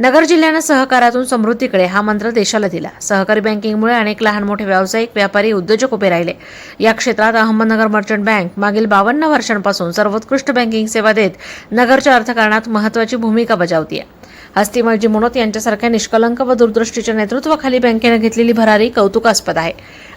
नगर जिल्ह्यानं सहकारातून समृद्धीकडे हा मंत्र देशाला दिला. सहकारी बँकिंगमुळे अनेक लहान मोठे व्यावसायिक व्यापारी उद्योजक उभे राहिले. या क्षेत्रात अहमदनगर मर्चंट बँक मागील बावन्न वर्षांपासून सर्वोत्कृष्ट बँकिंग सेवा देत नगरच्या अर्थकारणात महत्त्वाची भूमिका बजावतीये. हस्तिमळजी मुनोत यांच्यासारख्या निष्कलंक व दूरदृष्टीच्या नेतृत्वाखाली बँकेनं घेतलेली भरारी कौतुकास्पद आहे.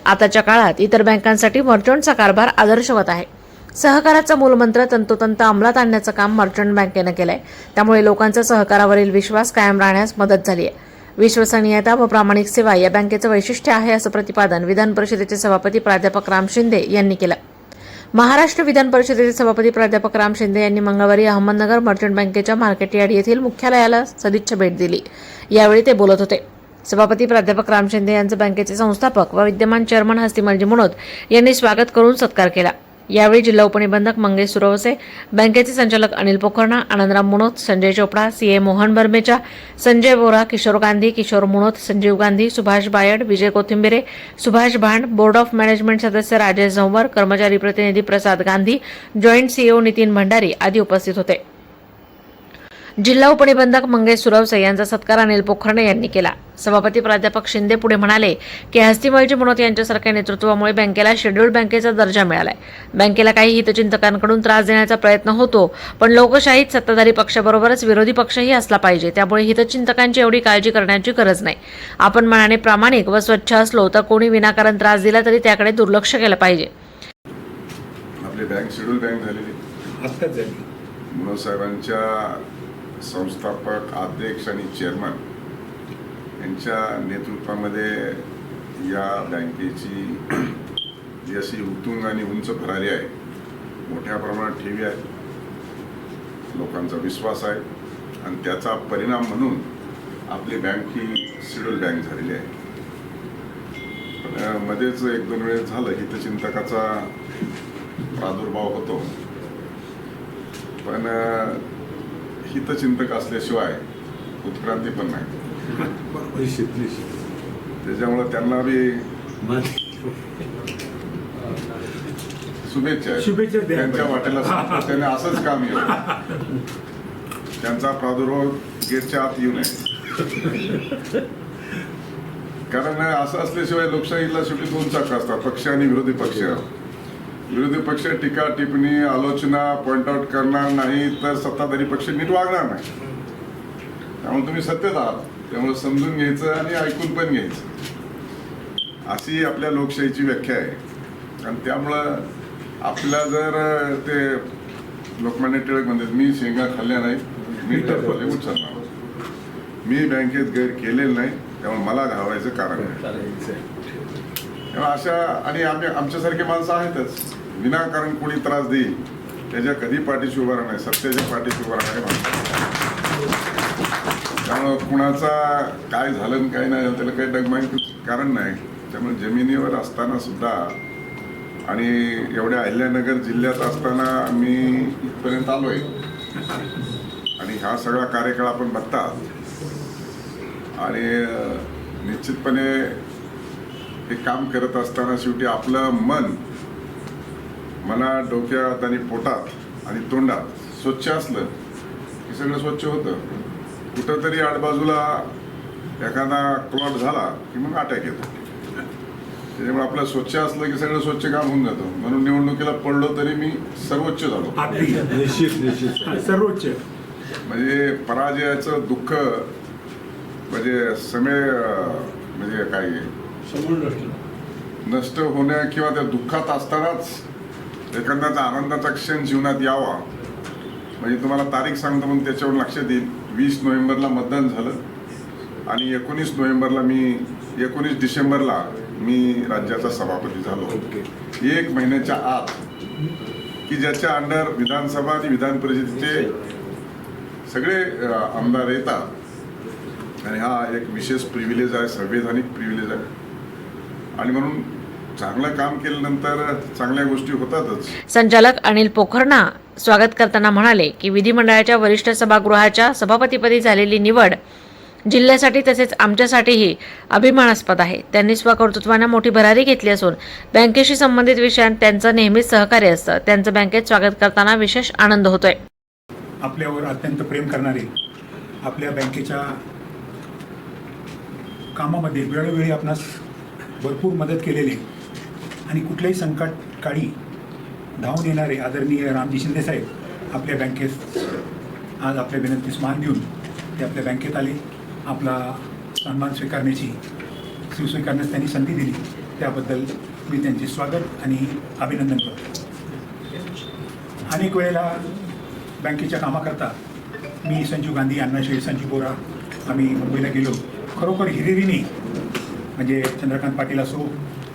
आताच्या काळात इतर बँकांसाठी मर्चंटचा कारभार आदर्शवत आहे. सहकाराचा मूलमंत्र तंतोतंत अंमलात आणण्याचं काम मर्चंट बँकेनं केलंय. त्यामुळे लोकांचा सहकारावरील विश्वास कायम राहण्यास मदत झाली आहे विश्वसनीयता व प्रामाणिक सेवा या बँकेचं वैशिष्ट्य आहे असं प्रतिपादन विधान परिषदेचे सभापती प्राध्यापक राम शिंदे यांनी केलं. महाराष्ट्र विधान परिषदेचे सभापती प्राध्यापक राम शिंदे यांनी मंगळवारी अहमदनगर मर्चंट बँकेच्या मार्केट यार्ड येथील मुख्यालयाला सदिच्छा भेट दिली. यावेळी ते बोलत होते. सभापती प्राध्यापक राम शिंदे यांचं बँकेचे संस्थापक व विद्यमान चेअरमन हस्तिमलजी मनोद यांनी स्वागत करून सत्कार केला. यावेळी जिल्हा उपनिबंधक मंगेश सुरवसे बँकेचे संचालक Anil Pokharna Anandram Munot Sanjay Chopda CA Mohan Barmecha Sanjay Bora Kishor Gandhi Kishor Munot Sanjeev Gandhi Subhash Bayad Vijay Kothimbire Subhash Bhand board of management सदस्य राजेश झंवर कर्मचारी प्रतिनिधी प्रसाद गांधी जॉईंट सीईओ नितीन भंडारी आदी उपस्थित होते. जिल्हा उपनिबंधक मंगेश सुरवसे यांचा सत्कार अनिल पोखरणे यांनी केला. सभापती प्राध्यापक शिंदे पुढे म्हणाले की हस्तिमळजी मुनोत यांच्यासारख्या नेतृत्वामुळे बँकेला शेड्यूल्ड बँकेचा दर्जा मिळालाय. बँकेला काही हितचिंतकांकडून त्रास देण्याचा प्रयत्न होतो पण लोकशाहीत सत्ताधारी पक्षाबरोबरच विरोधी पक्षही असला पाहिजे त्यामुळे हितचिंतकांची एवढी काळजी करण्याची गरज नाही. आपण मनाने प्रामाणिक व स्वच्छ असलो तर कोणी विनाकारण त्रास दिला तरी त्याकडे दुर्लक्ष केलं पाहिजे. आपली बँक शेड्यूल बँक झालेली. साहेबांच्या संस्थापक अध्यक्ष आणि चेअरमन यांच्या नेतृत्वामध्ये या बँकेची जी अशी उत्तुंग आणि उंच भरारी आहे मोठ्या प्रमाणात ठेवी आहे. लोकांचा विश्वास आहे आणि त्याचा परिणाम म्हणून आपली बँक ही शेड्यूल बँक झालेली आहे. पण मध्येच एक दोन वेळेस झालं हितचिंतकाचा प्रादुर्भाव होतो. पण हितचिंतक असल्याशिवाय उत्क्रांती पण नाही. त्याच्यामुळे त्यांना बी शुभेच्छा. शुभेच्छा. त्यांच्या वाटेला त्याने असंच काम येईल त्यांचा प्रादुर्भाव गेटच्या आत येऊ नये. कारण असं असल्याशिवाय लोकशाहीला शेवटी दोन चाक असतात पक्ष आणि विरोधी पक्ष. विरोधी पक्ष टीका टिप्पणी आलोचना पॉइंट आउट करणार नाही तर सत्ताधारी पक्ष नीट वागणार नाही. त्यामुळे तुम्ही सत्यच आहात. त्यामुळे समजून घ्यायचं आणि ऐकून पण घ्यायचं. अशी आपल्या लोकशाहीची व्याख्या आहे. आणि त्यामुळं आपल्या जर ते लोकमान्य टिळक म्हणतात मी शेंगा खाल्ल्या नाही मी टरफले उचलणार मी बँकेत गैर केलेलं नाही त्यामुळे मला घावायचं कारण तेव्हा अशा आणि आम्ही आमच्यासारखे माणसं आहेतच. विनाकारण कोणी त्रास देईल त्याच्या कधी पाठीशी उभा राहणार सत्याच्या पाठीशी उभा राहणार माणसं. त्यामुळं कुणाचा काय झालं काय नाही झालं त्याला काही डगमाईचं कारण नाही. त्यामुळे जमिनीवर असताना सुद्धा आणि एवढ्या अहिल्यानगर जिल्ह्यात असताना मी इथपर्यंत आलोय. आणि हा सगळा कार्यकाळ आपण बघतात. आणि निश्चितपणे हे काम करत असताना शेवटी आपलं मन मनात डोक्यात आणि पोटात आणि तोंडात स्वच्छ असलं की सगळं स्वच्छ होतं. कुठंतरी आडबाजूला एखादा क्लॉट झाला की मग अटॅक येतो. त्याच्यामुळे आपलं स्वच्छ असलं की सगळं स्वच्छ काम होऊन जातं. म्हणून निवडणुकीला पडलो तरी मी सर्वोच्च झालो. अगदी. निश्चित निश्चित. सर्वोच्च. म्हणजे पराजयाचं दुःख म्हणजे समे म्हणजे काय? नष्ट होण्या किंवा त्या दुःखात असतानाच एखाद्याचा आनंदाचा क्षण जीवनात यावा. म्हणजे तुम्हाला तारीख सांगतो म्हणून त्याच्यावर लक्षात येईल वीस नोव्हेंबरला मतदान झालं. आणि एकोणीस नोव्हेंबरला मी एकोणीस डिसेंबरला मी राज्याचा सभापती झालो. एक महिन्याच्या आत की ज्याच्या अंडर विधानसभा आणि विधान परिषदेचे सगळे आमदार येतात. आणि हा एक विशेष प्रिव्हिलेज आहे संवैधानिक प्रिव्हिलेज आहे. आणि म्हणून चांगलं काम केल्यानंतर चांगल्या गोष्टी होतातच. संचालक अनिल पोखरणा स्वागत करताना म्हणाले की विधिमंडळाच्या वरिष्ठ सभागृहाच्या सभापतीपदी झालेली निवड जिल्ह्यासाठी तसेच आमच्यासाठीही अभिमानास्पद आहे. त्यांनी स्वकर्तृत्वाने मोठी भरारी घेतली असून बँकेशी संबंधित विषयात त्यांचं नेहमीच सहकार्य असतं. त्यांचं बँकेत स्वागत करताना विशेष आनंद होतोय. आपल्यावर अत्यंत प्रेम करणारे आपल्या बँकेच्या कामामध्ये वेळोवेळी आपणास भरपूर मदत केलेली आणि कुठल्याही संकट काळी धावून येणारे आदरणीय रामजी शिंदेसाहेब आपल्या बँकेत आज आपल्या विनंतीस मान देऊन ते आपल्या बँकेत आले. आपला सन्मान स्वीकारण्याची स्वीकारण्यास त्यांनी संधी दिली. त्याबद्दल मी त्यांचे स्वागत आणि अभिनंदन करतो. अनेक वेळेला बँकेच्या कामाकरता मी संजू गांधी अण्णाशे संजू बोरा आम्ही मुंबईला गेलो. खरोखर हिरिरीने म्हणजे चंद्रकांत पाटील असो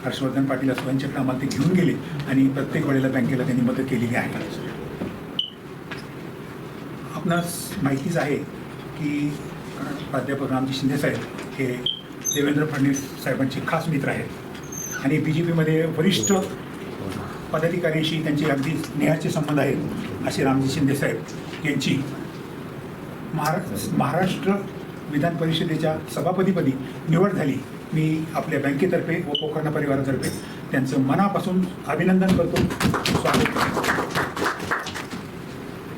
हर्षवर्धन पाटील असो कामात ते घेऊन गेले आणि प्रत्येक वेळेला बँकेला त्यांनी मदत केलेली आहे. आपणास माहितीच आहे की प्राध्यापक रामजी शिंदेसाहेब हे देवेंद्र फडणवीस साहेबांचे खास मित्र आहेत. आणि बी जे पीमध्ये वरिष्ठ पदाधिकाऱ्यांशी त्यांचे अगदी स्नेहाचे संबंध आहेत असे रामजी शिंदेसाहेब यांची. महारा महाराष्ट्र विधान परिषदेच्या सभापतीपदी निवड झाली. मी आपल्या बँकेतर्फे व पोखरणा परिवारातर्फे त्यांचं मनापासून अभिनंदन करतो. स्वागत.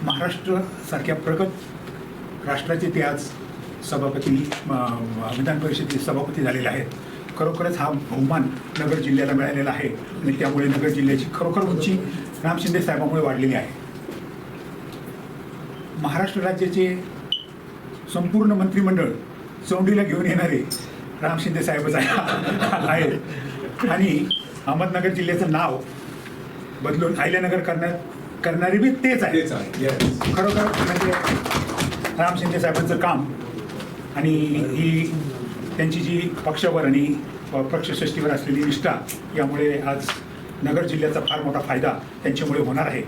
करतो महाराष्ट्रासारख्या प्रगत राष्ट्राचे ते आज सभापती विधान परिषदेचे सभापती झालेले आहेत. खरोखरच हा बहुमान नगर जिल्ह्याला मिळालेला आहे आणि त्यामुळे नगर जिल्ह्याची खरोखर उंची राम शिंदे साहेबांमुळे वाढलेली आहे. महाराष्ट्र राज्याचे संपूर्ण मंत्रिमंडळ चौंडीला घेऊन येणारे राम शिंदे साहेबच आहे. आहेत आणि अहमदनगर जिल्ह्याचं नाव बदलून आयल्यानगर करण्यात करणारे बी तेच आहे. खरोखर म्हणजे राम शिंदे साहेबांचं काम आणि ही त्यांची जी पक्षावर आणि पक्षश्रेष्ठीवर असलेली निष्ठा यामुळे आज नगर जिल्ह्याचा फार मोठा फायदा त्यांच्यामुळे होणार आहे.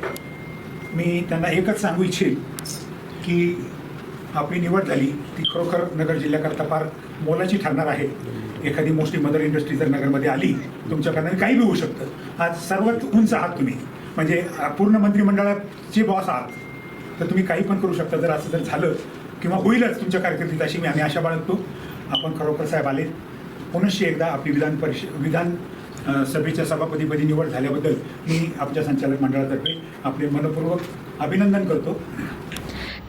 मी त्यांना एकच सांगू इच्छेन की आपली निवड झाली ती खरोखर नगर जिल्ह्याकरता फार मोलाची ठरणार आहे. एखादी मोठी मदर इंडस्ट्री जर नगरमध्ये आली तुमच्याकडनं काही बी होऊ शकतं. आज सर्वात उंच आहात तुम्ही. म्हणजे पूर्ण मंत्रिमंडळाचे बॉस आहात. तर तुम्ही काही पण करू शकता. जर असं जर झालं किंवा होईलच तुमच्या कारकिर्दीत अशी मी आम्ही आशा बाळगतो. आपण खरोखर साहेब आले. पुनश्च एकदा आपली विधान परिषद विधान सभेच्या सभापतीपदी निवड झाल्याबद्दल मी आमच्या संचालक मंडळातर्फे आपले मनपूर्वक अभिनंदन करतो.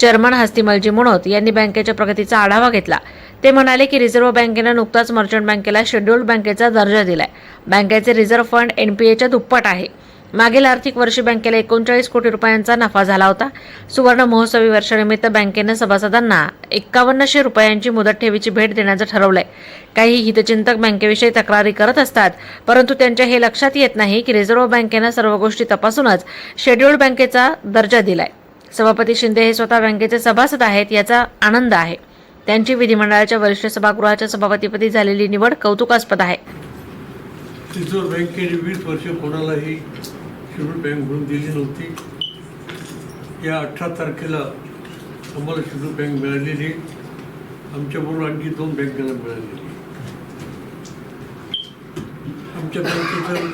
चेअरमन हस्तिमलजी मुणोत यांनी बँकेच्या प्रगतीचा आढावा घेतला. ते म्हणाले की रिझर्व्ह बँकेनं नुकताच मर्चंट बँकेला शेड्युल्ड बँकेचा दर्जा दिलाय. बँकेचे रिझर्व्ह फंड एनपीएच्या दुप्पट आहे. मागील आर्थिक वर्षी बँकेला एकोणचाळीस कोटी रुपयांचा नफा झाला होता. सुवर्ण महोत्सवी वर्षानिमित्त बँकेनं सभासदांना एक्कावन्नशे रुपयांची मुदत ठेवीची भेट देण्याचं ठरवलंय. काही हितचिंतक बँकेविषयी तक्रारी करत असतात परंतु त्यांच्या हे लक्षात येत नाही की रिझर्व्ह बँकेनं सर्व गोष्टी तपासूनच शेड्युल्ड बँकेचा दर्जा दिलाय. सभापती शिंदे हे स्वतः बँकेचे सभासद आहेत याचा आनंद आहे. त्यांची विधिमंडळाच्या वरिष्ठ सभागृहाच्या सभापतीपदी झालेली निवड कौतुकास्पद आहे. रिझर्व्ह बँकेने वीस वर्ष कोणालाही शेड्यूल बँक म्हणून दिली नव्हती. या अठरा तारखेला आम्हाला शेड्यूल बँक मिळालेली. आमच्याबरोबर आणखी दोन बँकेला मिळालेली. आमच्या बँकेचं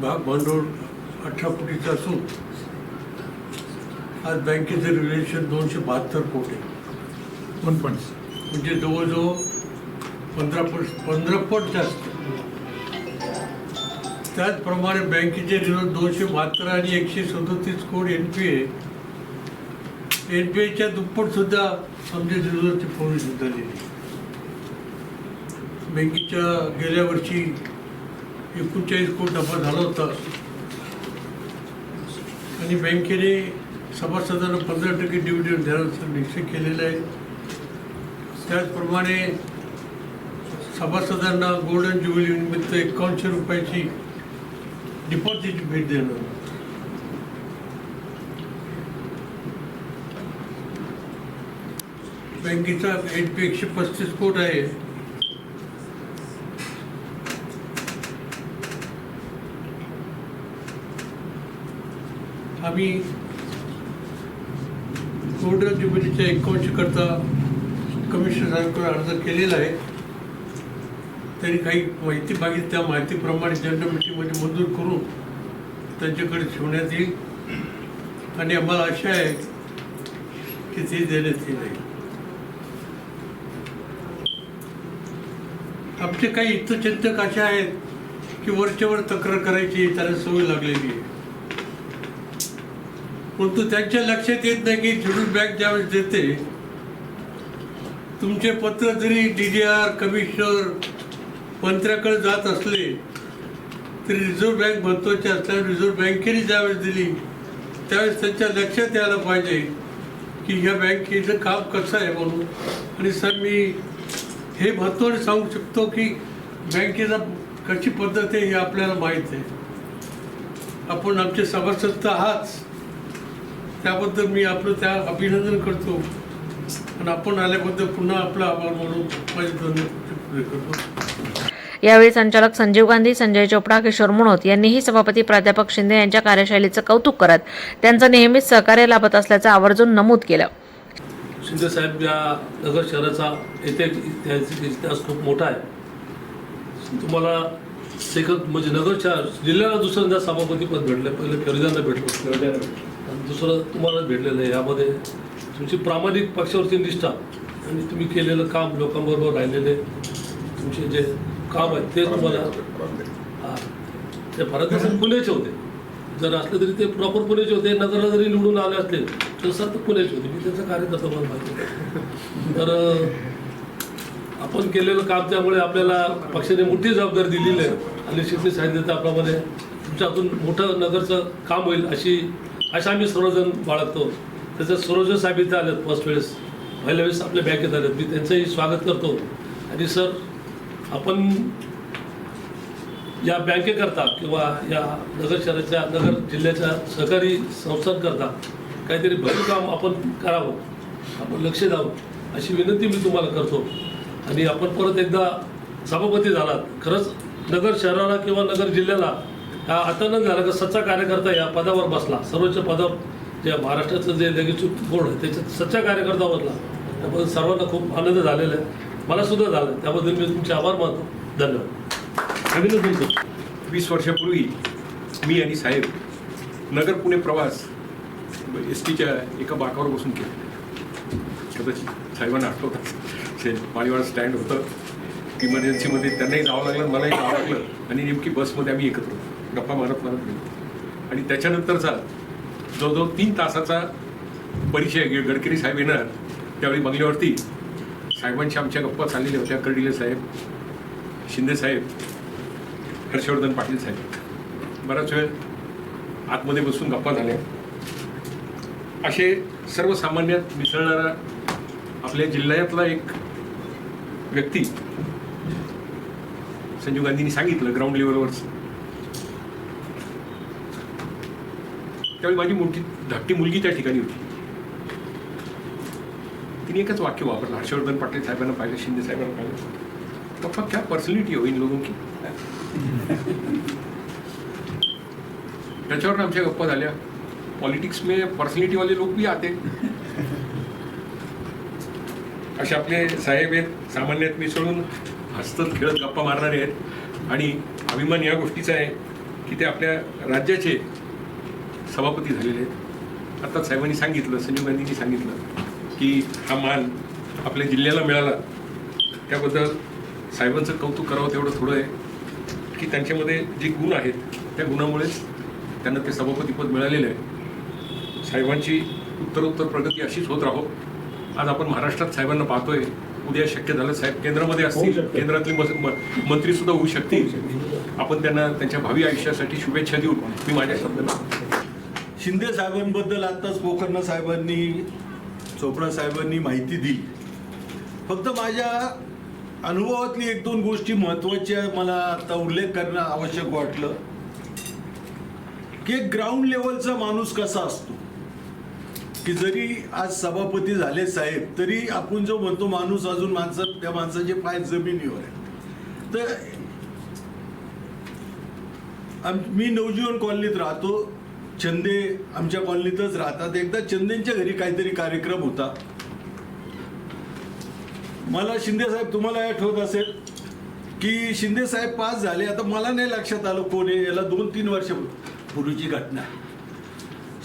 भाग भांडवल अठरा कोटीचं असून आज बँकेचं रिलेशन दोनशे बहात्तर कोटी. पण पण म्हणजे जवळजवळ पंधरा पट पंधरा पट जास्त. त्याचप्रमाणे बँकेचे ऋण दोनशे बहात्तर आणि एकशे सदोतीस कोटी N P A N P एच्या दुप्पट सुद्धा आमच्या रिझर्वची फवणी झालेली बँकेच्या गेल्या वर्षी एकोणचाळीस कोटी नफा झाला होता. आणि बँकेने सभासदांना पंधरा टक्के डिव्हिडंड द्यायचं निश्चित केलेलं आहे. त्याचप्रमाणे सभासदांना गोल्डन ज्युबिली निमित्त एकावन्नशे रुपयाची डिपॉझिट भेट देणं बँकेचा एन पी एकशे पस्तीस कोट आहे. आम्ही गोल्डन ज्युबिलीच्या एकावन्नशे करता साहेबांकडे अर्ज केलेला आहे त्यांनी काही माहिती मागितली त्या माहितीप्रमाणे जनरल मिटिंगमध्ये मंजूर करून त्यांच्याकडे ठेवण्यात येईल. आणि आम्हाला आशा आहे की ते देण्यात येईल. आमचे काही हितचिंतक असे आहेत की वरच्यावर तक्रार करायची त्याला सवय लागलेली आहे. परंतु त्यांच्या लक्षात येत नाही की शेड्यूल बँक ज्यावेळेस देते तुमचे पत्र जरी डी डी आर कमिशनर मंत्र्याकडे जात असले तरी रिझर्व्ह बँक महत्वाची असल्याने रिझर्व्ह बँकेने ज्यावेळेस दिली त्यावेळेस त्यांच्या लक्षात यायला पाहिजे की ह्या बँकेचं काम कसं आहे म्हणून. आणि सर मी हे महत्त्वाने सांगू शकतो की बँकेचा कशी पद्धत आहे हे आपल्याला माहीत आहे. आपण आमचे सभासद तर आहात. त्याबद्दल मी आपलं त्या अभिनंदन करतो. आणि आपण आल्याबद्दल पुन्हा आपला आभार मानून माझे धन्यवाद व्यक्त करतो. यावेळी संचालक संजीव गांधी संजय चोपडा किशोर मुणोत यांनीही सभापती प्राध्यापक शिंदे यांच्या कार्यशैलीचं कौतुक करत त्यांचं नेहमीच सहकार्य लाभत असल्याचं आवर्जून नमूद केलं. शिंदे साहेब या नगर शहराचा येथे इतिहास खूप मोठा आहे. तुम्हाला एक म्हणजे नगरच्या जिल्ह्याला दुसऱ्यांदा सभापतीपद भेटलं पहिलं फेरजांना भेटलं. दुसरं तुम्हाला भेटलेलं आहे. यामध्ये तुमची प्रामाणिक पक्षावरची निष्ठा आणि तुम्ही केलेलं काम लोकांबरोबर राहिलेले तुमचे जे काम आहे ते तुम्हाला हां. ते भारत देशात पुण्याचे होते. जर असले तरी ते प्रॉपर पुण्याचे होते. नगरला जरी निवडून आले असले तर सर तर पुण्याचे होते. मी त्यांचं कार्यकर्ता मला माहिती आहे. तर आपण केलेलं काम त्यामुळे आपल्याला पक्षाने मोठी जबाबदारी दिलेली आहे. आणि शिंदे सांगितलं आपल्यामध्ये तुमच्या हातून मोठं नगरचं काम होईल अशी अशा आम्ही सर्वजण बाळगतो. त्याच्यात सरोजन साहेब इथे आलेत फर्स्ट वेळेस. पहिल्या वेळेस आपल्या बँकेत आलेत. मी त्यांचंही स्वागत करतो. आणि सर आपण या बँकेकरता किंवा या नगर शहराच्या नगर जिल्ह्याच्या सहकारी संस्थांकरता काहीतरी भरीव काम आपण करावं. आपण लक्ष द्यावं. अशी विनंती मी तुम्हाला करतो. आणि आपण परत एकदा सभापती झालात. खरंच नगर शहराला किंवा नगर जिल्ह्याला हा न झालं तर सच्चा कार्यकर्ता या पदावर बसला. सर्वोच्च पदावर जे महाराष्ट्राचं जे लगेच बोर्ड आहे त्याच्यात सच्चा कार्यकर्ता बसला. त्याबद्दल सर्वांना खूप आनंद झालेला आहे. मला सुद्धा झालं. त्याबद्दल मी तुमचे आभार मानतो. धन्यवाद. अभिनंदन सर. वीस वर्षापूर्वी मी आणि साहेब नगर पुणे प्रवास एस टीच्या एका बाकावर बसून केला. कदाचित साहेबांना आठवतात ते माळीवाडा स्टँड होतं. इमर्जन्सीमध्ये त्यांनाही जावं लागलं मलाही जावं लागलं. आणि नेमकी बसमध्ये आम्ही एकत्र होतो. गप्पा मारत मारत गेलो. आणि त्याच्यानंतरचा जवळजवळ तीन तासाचा परिचय गडकरी साहेब येणार त्यावेळी बंगल्यावरती. साहेबांशी आमच्या गप्पा चाललेल्या होत्या कर्डिले साहेब शिंदे साहेब हर्षवर्धन पाटील साहेब. बराच वेळ आतमध्ये बसून गप्पा झाल्या. असे सर्वसामान्यात मिसळणारा आपल्या जिल्ह्यातला एक व्यक्ती संजीव गांधींनी सांगितलं ग्राउंड लेवलवर त्यावेळी माझी मोठी धाकटी मुलगी त्या ठिकाणी होती. तिने एकच वाक्य वापरलं हर्षवर्धन पाटील साहेबांना पाहिलं शिंदे साहेबांना पाहिलं. पप्पा क्या पर्सनॅलिटी हो इन लोगों की. त्याच्यावर आमच्या गप्पा झाल्या. पॉलिटिक्स मे पर्सनॅलिटी वाले लोक भी आते. असे आपले साहेब आहेत सामान्यात मिसळून हसत खेळत गप्पा मारणारे आहेत. आणि अभिमान या गोष्टीचा आहे की ते आपल्या राज्याचे सभापती झालेले आहेत. आता साहेबांनी सांगितलं संजीव गांधींनी सांगितलं की हा मान आपल्या जिल्ह्याला मिळाला. त्याबद्दल साहेबांचं कौतुक करावं तेवढं थोडं आहे. की त्यांच्यामध्ये जे गुण आहेत त्या गुणामुळेच त्यांना ते सभापतीपद मिळालेलं आहे. साहेबांची उत्तरोत्तर प्रगती अशीच होत राहो. आज आपण महाराष्ट्रात साहेबांना पाहतोय. उद्या शक्य झालं साहेब केंद्रामध्ये असतील केंद्रातले मस- म- मंत्री सुद्धा होऊ शकतील आपण त्यांना त्यांच्या भावी आयुष्यासाठी शुभेच्छा देऊन मी माझ्या शब्दाला शिंदे साहेबांबद्दल आत्ताच पोखरणा साहेबांनी चोपडा साहेबांनी माहिती दिली. फक्त माझ्या अनुभवातली एक दोन गोष्टी महत्त्वाच्या मला आता उल्लेख करणं आवश्यक वाटलं की एक ग्राउंड लेवलचा माणूस कसा असतो? की जरी आज सभापती झाले साहेब तरी आपण जो म्हणतो माणूस अजून माणसं त्या माणसाचे पाय जमिनीवर आहे तर मी नवजीवन कॉलनीत राहतो चंदे आमच्या कॉलनीतच राहतात. एकदा चंदेंच्या घरी काहीतरी कार्यक्रम होता. मला शिंदे साहेब तुम्हाला आठवत असेल की शिंदे साहेब पास झाले. आता मला नाही लक्षात आलं कोण आहे. याला दोन तीन वर्ष पूर्वीची घटना.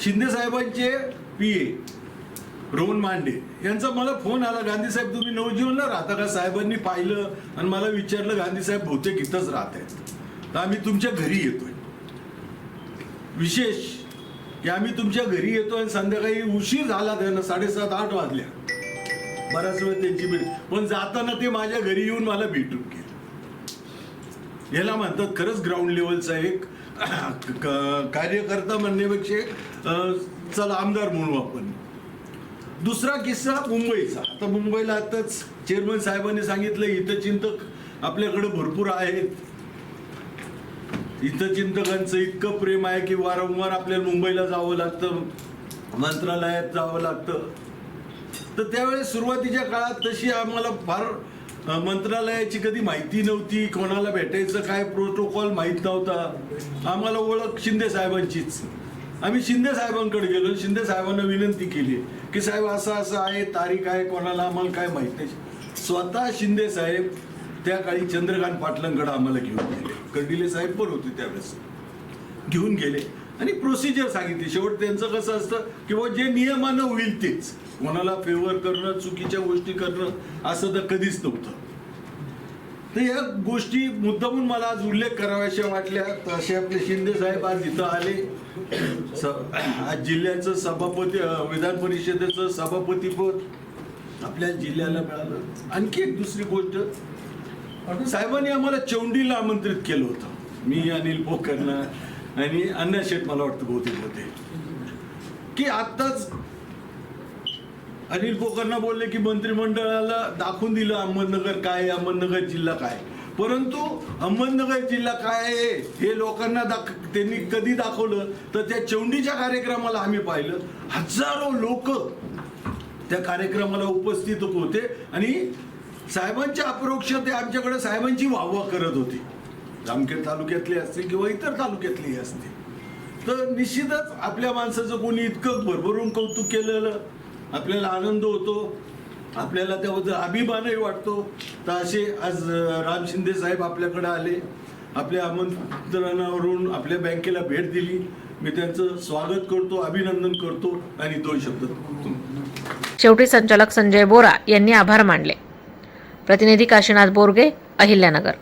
शिंदे साहेबांचे पी ए रोहन मांडे यांचा मला फोन आला. गांधी साहेब तुम्ही नवजीवनला राहता का? साहेबांनी पाहिलं आणि मला विचारलं गांधी साहेब बहुतेक इथंच राहत आहेत तर आम्ही तुमच्या घरी येतोय. विशेष की आम्ही तुमच्या घरी येतो आणि संध्याकाळी उशीर झाला त्यांना साडेसात आठ वाजल्या. बराच वेळ त्यांची भेट पण जाताना ते माझ्या घरी येऊन मला भेटून गेले. याला म्हणतात खरंच ग्राउंड लेवलचा एक कार्यकर्ता म्हणण्यापेक्षा चला आमदार म्हणू आपण. दुसरा किस्सा मुंबईचा. आता मुंबईला आताच चेअरमन साहेबांनी सांगितलं इथं चिंतक आपल्याकडे भरपूर आहेत. इथं चिंतकांचं इतकं प्रेम आहे की वारंवार आपल्याला मुंबईला जावं लागतं मंत्रालयात जावं लागतं. तर त्यावेळेस सुरुवातीच्या काळात तशी आम्हाला फार मंत्रालयाची कधी माहिती नव्हती कोणाला भेटायचं काय प्रोटोकॉल माहीत नव्हता. आम्हाला ओळख शिंदे साहेबांचीच. आम्ही शिंदे साहेबांकडे गेलो शिंदे साहेबांना विनंती केली की साहेब असं असं आहे तारीख आहे कोणाला आम्हाला काय माहीत नाही. स्वतः शिंदे साहेब त्या काळी चंद्रकांत पाटलांकडे आम्हाला घेऊन गेले. कर्डिले साहेब पण होते त्यावेळेस. घेऊन गेले. आणि प्रोसिजर सांगितली. शेवट त्यांचं कसं असतं किंवा जे नियमानं होईल तेच. कोणाला फेवर करणं चुकीच्या गोष्टी करणं असं तर कधीच नव्हतं. तर या गोष्टी मुद्दामून मला आज उल्लेख कराव्याशा वाटल्या. तर असे आपले शिंदे साहेब आज इथं आले. स- आज जिल्ह्याचं सभापती विधान परिषदेचं सभापतीपद आपल्या जिल्ह्याला मिळालं. आणखी एक दुसरी गोष्ट साहेबांनी आम्हाला चौंडीला आमंत्रित केलं होतं. मी अनिल पोकरना आणि अण्णा शेठ मला वाटतं बहुतेक होते. की आत्ताच अनिल पोकरना बोलले की मंत्रिमंडळाला दाखवून दिलं अहमदनगर काय आहे, अहमदनगर जिल्हा काय परंतु अहमदनगर जिल्हा काय आहे हे लोकांना दाख त्यांनी कधी दाखवलं? तर त्या चौंडीच्या कार्यक्रमाला आम्ही पाहिलं. हजारो लोक त्या कार्यक्रमाला उपस्थित होते आणि साहेबांच्या अप्रोक्ष ते आमच्याकडे साहेबांची वाहवा करत होती. जामखेड तालुक्यातली असतील किंवा इतर तालुक्यातली असतील तर निश्चितच आपल्या माणसाचं कोणी इतकं भरभरून कौतुक केलेलं आपल्याला आनंद होतो. आपल्याला त्याबद्दल अभिमानही वाटतो. तर असे आज राम शिंदे साहेब आपल्याकडे आले. आपल्या आमंत्रणावरून आपल्या बँकेला भेट दिली. मी त्यांचं स्वागत करतो अभिनंदन करतो आणि दोन शब्द. शेवटी संचालक संजय बोरा यांनी आभार मानले. प्रतिनिधी काशीनाथ बोरगे अहिल्यानगर